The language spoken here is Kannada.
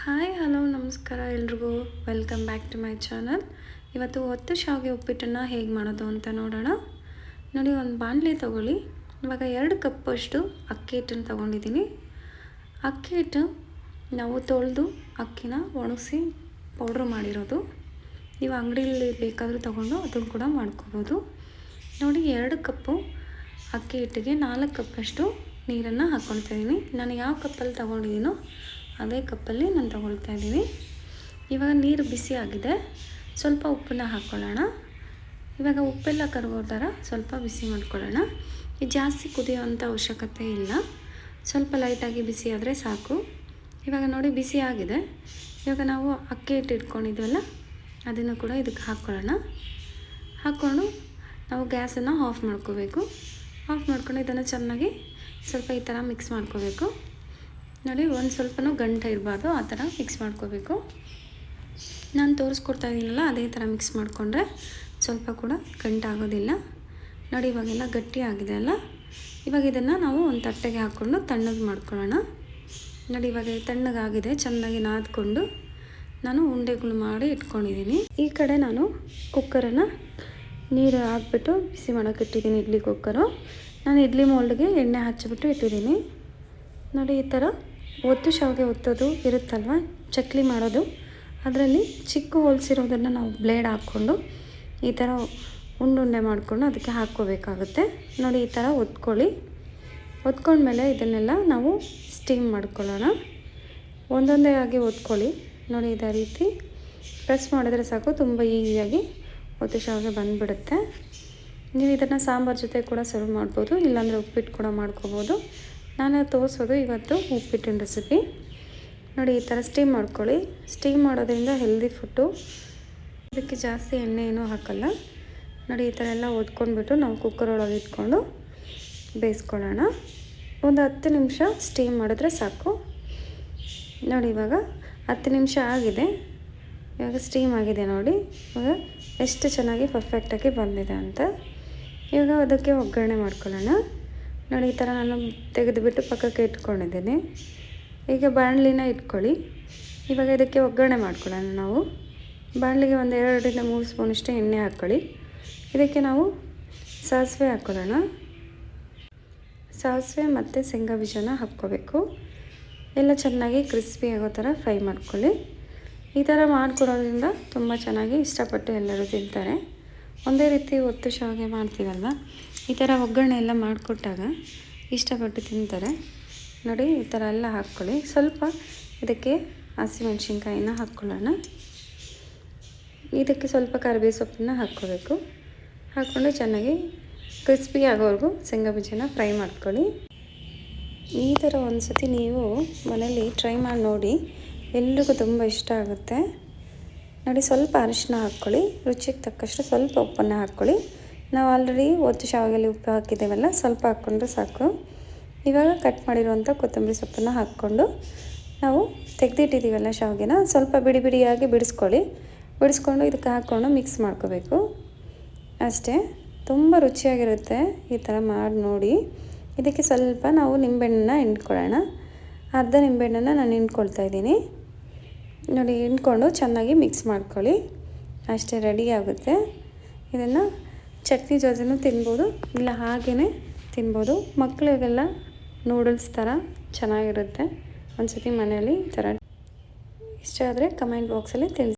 ಹಾಯ್, ಹಲೋ, ನಮಸ್ಕಾರ ಎಲ್ರಿಗೂ. Welcome back to my channel ಇವತ್ತು ಒತ್ತು ಶಾವಿಗೆ ಉಪ್ಪಿಟ್ಟನ್ನು ಹೇಗೆ ಮಾಡೋದು ಅಂತ ನೋಡೋಣ. ನೋಡಿ, ಒಂದು ಬಾಣಲೆ ತೊಗೊಳ್ಳಿ. ಇವಾಗ ಎರಡು ಕಪ್ಪಷ್ಟು ಅಕ್ಕಿ ಹಿಟ್ಟನ್ನು ತೊಗೊಂಡಿದ್ದೀನಿ. ಅಕ್ಕಿ ಹಿಟ್ಟು ನಾವು ತೊಳೆದು ಅಕ್ಕಿನ ಒಣಗಿಸಿ ಪೌಡ್ರ್ ಮಾಡಿರೋದು. ನೀವು ಅಂಗಡಿಯಲ್ಲಿ ಬೇಕಾದರೂ ತೊಗೊಂಡು ಅದನ್ನು ಕೂಡ ಮಾಡ್ಕೋಬೋದು. ನೋಡಿ, ಎರಡು ಕಪ್ಪು ಅಕ್ಕಿ ಹಿಟ್ಟಿಗೆ ನಾಲ್ಕು ಕಪ್ಪಷ್ಟು ನೀರನ್ನು ಹಾಕ್ಕೊಳ್ತಾ ಇದ್ದೀನಿ ನಾನು ಯಾವ ಕಪ್ಪಲ್ಲಿ ತೊಗೊಂಡಿದ್ದೀನೋ ಅದೇ ಕಪ್ಪಲ್ಲಿ ನಾನು ತಗೊಳ್ತಾ ಇದ್ದೀನಿ. ಇವಾಗ ನೀರು ಬಿಸಿ ಆಗಿದೆ. ಸ್ವಲ್ಪ ಉಪ್ಪನ್ನ ಹಾಕ್ಕೊಳ್ಳೋಣ ಇವಾಗ ಉಪ್ಪೆಲ್ಲ ಕರಗೋ ಥರ ಸ್ವಲ್ಪ ಬಿಸಿ ಮಾಡ್ಕೊಳ್ಳೋಣ. ಇದು ಜಾಸ್ತಿ ಕುದಿಯೋವಂಥ ಅವಶ್ಯಕತೆ ಇಲ್ಲ. ಸ್ವಲ್ಪ ಲೈಟಾಗಿ ಬಿಸಿ ಆದರೆ ಸಾಕು. ಇವಾಗ ನೋಡಿ ಬಿಸಿ ಆಗಿದೆ. ಇವಾಗ ನಾವು ಅಕ್ಕಿ ಹಿಟ್ಟು ಇಟ್ಕೊಂಡಿದ್ವಲ್ಲ, ಅದನ್ನು ಕೂಡ ಇದಕ್ಕೆ ಹಾಕ್ಕೊಳ್ಳೋಣ ಹಾಕ್ಕೊಂಡು ನಾವು ಗ್ಯಾಸನ್ನು ಆಫ್ ಮಾಡ್ಕೋಬೇಕು. ಆಫ್ ಮಾಡ್ಕೊಂಡು ಇದನ್ನು ಚೆನ್ನಾಗಿ ಸ್ವಲ್ಪ ಈ ಥರ ಮಿಕ್ಸ್ ಮಾಡ್ಕೋಬೇಕು. ನೋಡಿ ಒಂದು ಸ್ವಲ್ಪನೂ ಗಂಟು ಇರಬಾರ್ದು, ಆ ಥರ ಮಿಕ್ಸ್ ಮಾಡ್ಕೋಬೇಕು. ನಾನು ತೋರಿಸ್ಕೊಡ್ತಾ ಇದ್ದೀನಲ್ಲ ಅದೇ ಥರ ಮಿಕ್ಸ್ ಮಾಡಿಕೊಂಡ್ರೆ ಸ್ವಲ್ಪ ಕೂಡ ಗಂಟಾಗೋದಿಲ್ಲ ನೋಡಿ, ಇವಾಗೆಲ್ಲ ಗಟ್ಟಿ ಆಗಿದೆ ಅಲ್ಲ? ಇವಾಗ ಇದನ್ನು ನಾವು ಒಂದು ತಟ್ಟೆಗೆ ಹಾಕ್ಕೊಂಡು ತಣ್ಣಗೆ ಮಾಡ್ಕೊಳ್ಳೋಣ. ನೋಡಿ, ಇವಾಗ ತಣ್ಣಗಾಗಿದೆ ಚೆನ್ನಾಗಿ ನಾದ್ಕೊಂಡು ನಾನು ಉಂಡೆಗಳು ಮಾಡಿ ಇಟ್ಕೊಂಡಿದ್ದೀನಿ ಈ ಕಡೆ ನಾನು ಕುಕ್ಕರನ್ನು ನೀರು ಹಾಕ್ಬಿಟ್ಟು ಬಿಸಿ ಮಾಡೋಕೆ ಇಟ್ಟಿದ್ದೀನಿ ಇಡ್ಲಿ ಕುಕ್ಕರು. ನಾನು ಇಡ್ಲಿ ಮೋಲ್ಡ್ಗೆ ಎಣ್ಣೆ ಹಚ್ಚಿಬಿಟ್ಟು ಇಟ್ಟಿದ್ದೀನಿ ನೋಡಿ, ಈ ಥರ ಒತ್ತು ಶಾವಿಗೆ ಒತ್ತೋದು ಇರುತ್ತಲ್ವ? ಚಕ್ಲಿ ಮಾಡೋದು. ಅದರಲ್ಲಿ ಚಿಕ್ಕ ಹೋಲ್ಸಿರೋದನ್ನು ನಾವು ಬ್ಲೇಡ್ ಹಾಕ್ಕೊಂಡು ಈ ಥರ ಉಂಡುಂಡೆ ಮಾಡಿಕೊಂಡು ಅದಕ್ಕೆ ಹಾಕ್ಕೋಬೇಕಾಗುತ್ತೆ. ನೋಡಿ, ಈ ಥರ ಒತ್ಕೊಳ್ಳಿ ಒತ್ಕೊಂಡ್ಮೇಲೆ ಇದನ್ನೆಲ್ಲ ನಾವು ಸ್ಟೀಮ್ ಮಾಡ್ಕೊಳ್ಳೋಣ. ಒಂದೊಂದೇ ಆಗಿ ಒತ್ಕೊಳ್ಳಿ ನೋಡಿ, ಇದೇ ರೀತಿ ಪ್ರೆಸ್ ಮಾಡಿದ್ರೆ ಸಾಕು, ತುಂಬ ಈಸಿಯಾಗಿ ಒತ್ತು ಶಾವಿಗೆ ಬಂದುಬಿಡುತ್ತೆ. ನೀವು ಇದನ್ನು ಸಾಂಬಾರು ಜೊತೆ ಕೂಡ ಸರ್ವ್ ಮಾಡ್ಬೋದು, ಇಲ್ಲಾಂದರೆ ಉಪ್ಪಿಟ್ಟು ಕೂಡ ಮಾಡ್ಕೋಬೋದು. ನಾನು ತೋರಿಸೋದು ಇವತ್ತು ಉಪ್ಪಿಟ್ಟಿನ ರೆಸಿಪಿ ನೋಡಿ, ಈ ಥರ ಸ್ಟೀಮ್ ಮಾಡ್ಕೊಳ್ಳಿ. ಸ್ಟೀಮ್ ಮಾಡೋದ್ರಿಂದ ಹೆಲ್ದಿ ಫುಡ್ಡು ಇದಕ್ಕೆ ಜಾಸ್ತಿ ಎಣ್ಣೆ ಏನೂ ಹಾಕಲ್ಲ. ನೋಡಿ, ಈ ಥರ ಎಲ್ಲ ಒದ್ಕೊಂಡ್ಬಿಟ್ಟು ನಾವು ಕುಕ್ಕರ್ ಒಳಗೆ ಇಟ್ಕೊಂಡು ಬೇಯಿಸ್ಕೊಳ್ಳೋಣ. ಒಂದು ಹತ್ತು ನಿಮಿಷ ಸ್ಟೀಮ್ ಮಾಡಿದ್ರೆ ಸಾಕು. ನೋಡಿ, ಇವಾಗ ಹತ್ತು ನಿಮಿಷ ಆಗಿದೆ. ಇವಾಗ ಸ್ಟೀಮ್ ಆಗಿದೆ ನೋಡಿ. ಇವಾಗ ಎಷ್ಟು ಚೆನ್ನಾಗಿ ಪರ್ಫೆಕ್ಟಾಗಿ ಬಂದಿದೆ ಅಂತ. ಇವಾಗ ಅದಕ್ಕೆ ಒಗ್ಗರಣೆ ಮಾಡ್ಕೊಳ್ಳೋಣ. ನೋಡಿ, ಈ ಥರ ನಾನು ತೆಗೆದುಬಿಟ್ಟು ಪಕ್ಕಕ್ಕೆ ಇಟ್ಕೊಂಡಿದ್ದೀನಿ. ಈಗ ಬಾಣಲಿನ ಇಟ್ಕೊಳ್ಳಿ. ಇವಾಗ ಇದಕ್ಕೆ ಒಗ್ಗರಣೆ ಮಾಡ್ಕೊಳ್ಳೋಣ ನಾವು. ಬಾಣಲಿಗೆ ಒಂದು ಎರಡರಿಂದ ಮೂರು ಸ್ಪೂನಷ್ಟು ಎಣ್ಣೆ ಹಾಕ್ಕೊಳ್ಳಿ. ಇದಕ್ಕೆ ನಾವು ಸಾಸಿವೆ ಹಾಕ್ಕೊಳ್ಳೋಣ. ಸಾಸಿವೆ ಮತ್ತು ಶೇಂಗಾ ಬೀಜನ ಹಾಕ್ಕೋಬೇಕು. ಎಲ್ಲ ಚೆನ್ನಾಗಿ ಕ್ರಿಸ್ಪಿ ಆಗೋ ಥರ ಫ್ರೈ ಮಾಡ್ಕೊಳ್ಳಿ. ಈ ಥರ ಮಾಡಿಕೊಡೋದ್ರಿಂದ ತುಂಬ ಚೆನ್ನಾಗಿ ಇಷ್ಟಪಟ್ಟು ಎಲ್ಲರೂ ತಿಂತಾರೆ. ಒಂದೇ ರೀತಿ ಒತ್ತು ಶಾವಿಗೆ ಮಾಡ್ತೀವಲ್ವ? ಈ ಥರ ಒಗ್ಗರಣೆ ಎಲ್ಲ ಮಾಡಿಕೊಟ್ಟಾಗ ಇಷ್ಟಪಟ್ಟು ತಿಂತಾರೆ. ನೋಡಿ, ಈ ಥರ ಎಲ್ಲ ಹಾಕ್ಕೊಳ್ಳಿ. ಸ್ವಲ್ಪ ಇದಕ್ಕೆ ಹಸಿಮೆಣ್ಸಿನ್ಕಾಯಿನ ಹಾಕ್ಕೊಳ್ಳೋಣ. ಇದಕ್ಕೆ ಸ್ವಲ್ಪ ಕರಿಬೇ ಸೊಪ್ಪನ್ನ ಹಾಕ್ಕೋಬೇಕು. ಹಾಕ್ಕೊಂಡು ಚೆನ್ನಾಗಿ ಕ್ರಿಸ್ಪಿ ಆಗೋವರೆಗೂ ಶೇಂಗಾ ಬೀಜನ ಫ್ರೈ ಮಾಡ್ಕೊಳ್ಳಿ. ಈ ಥರ ಒಂದು ಸತಿ ನೀವು ಮನೇಲಿ ಟ್ರೈ ಮಾಡಿ ನೋಡಿ. ಎಲ್ರಿಗೂ ತುಂಬ ಇಷ್ಟ ಆಗುತ್ತೆ. ನೋಡಿ, ಸ್ವಲ್ಪ ಅರಿಶಿನ ಹಾಕ್ಕೊಳ್ಳಿ. ರುಚಿಗೆ ತಕ್ಕಷ್ಟು ಸ್ವಲ್ಪ ಉಪ್ಪನ್ನು ಹಾಕ್ಕೊಳ್ಳಿ. ನಾವು ಆಲ್ರೆಡಿ ಒತ್ತು ಶಾವಿಗೆಯಲ್ಲಿ ಉಪ್ಪು ಹಾಕಿದ್ದೇವಲ್ಲ, ಸ್ವಲ್ಪ ಹಾಕ್ಕೊಂಡ್ರೆ ಸಾಕು. ಇವಾಗ ಕಟ್ ಮಾಡಿರುವಂಥ ಕೊತ್ತಂಬರಿ ಸೊಪ್ಪನ್ನು ಹಾಕ್ಕೊಂಡು ನಾವು ತೆಗೆದಿಟ್ಟಿದ್ದೀವಲ್ಲ ಶಾವಿಗೆನ, ಸ್ವಲ್ಪ ಬಿಡಿ ಬಿಡಿಯಾಗಿ ಬಿಡಿಸ್ಕೊಳ್ಳಿ. ಬಿಡಿಸ್ಕೊಂಡು ಇದಕ್ಕೆ ಹಾಕ್ಕೊಂಡು ಮಿಕ್ಸ್ ಮಾಡ್ಕೋಬೇಕು. ಅಷ್ಟೇ, ತುಂಬ ರುಚಿಯಾಗಿರುತ್ತೆ ಈ ಥರ ಮಾಡಿ ನೋಡಿ. ಇದಕ್ಕೆ ಸ್ವಲ್ಪ ನಾವು ನಿಂಬೆಹಣ್ಣನ್ನ ಹಿಂಡ್ಕೊಳ್ಳೋಣ. ಅರ್ಧ ನಿಂಬೆಹಣ್ಣನ್ನು ನಾನು ಹಿಂಡ್ಕೊಳ್ತಾ ಇದ್ದೀನಿ. ನೋಡಿ, ಹಿಂಡ್ಕೊಂಡು ಚೆನ್ನಾಗಿ ಮಿಕ್ಸ್ ಮಾಡ್ಕೊಳ್ಳಿ. ಅಷ್ಟೇ ರೆಡಿ ಆಗುತ್ತೆ. ಇದನ್ನು ಚಟ್ನಿ ಜೊತೆನೂ ತಿನ್ಬೋದು, ಇಲ್ಲ ಹಾಗೇ ತಿನ್ಬೋದು. ಮಕ್ಕಳಿಗೆಲ್ಲ ನೂಡಲ್ಸ್ ಥರ ಚೆನ್ನಾಗಿರುತ್ತೆ. ಒಂದು ಸತಿ ಮನೆಯಲ್ಲಿ ಈ ಥರ ಇಷ್ಟ ಆದರೆ ಕಮೆಂಟ್ ಬಾಕ್ಸಲ್ಲಿ ತಿಳಿಸಿ.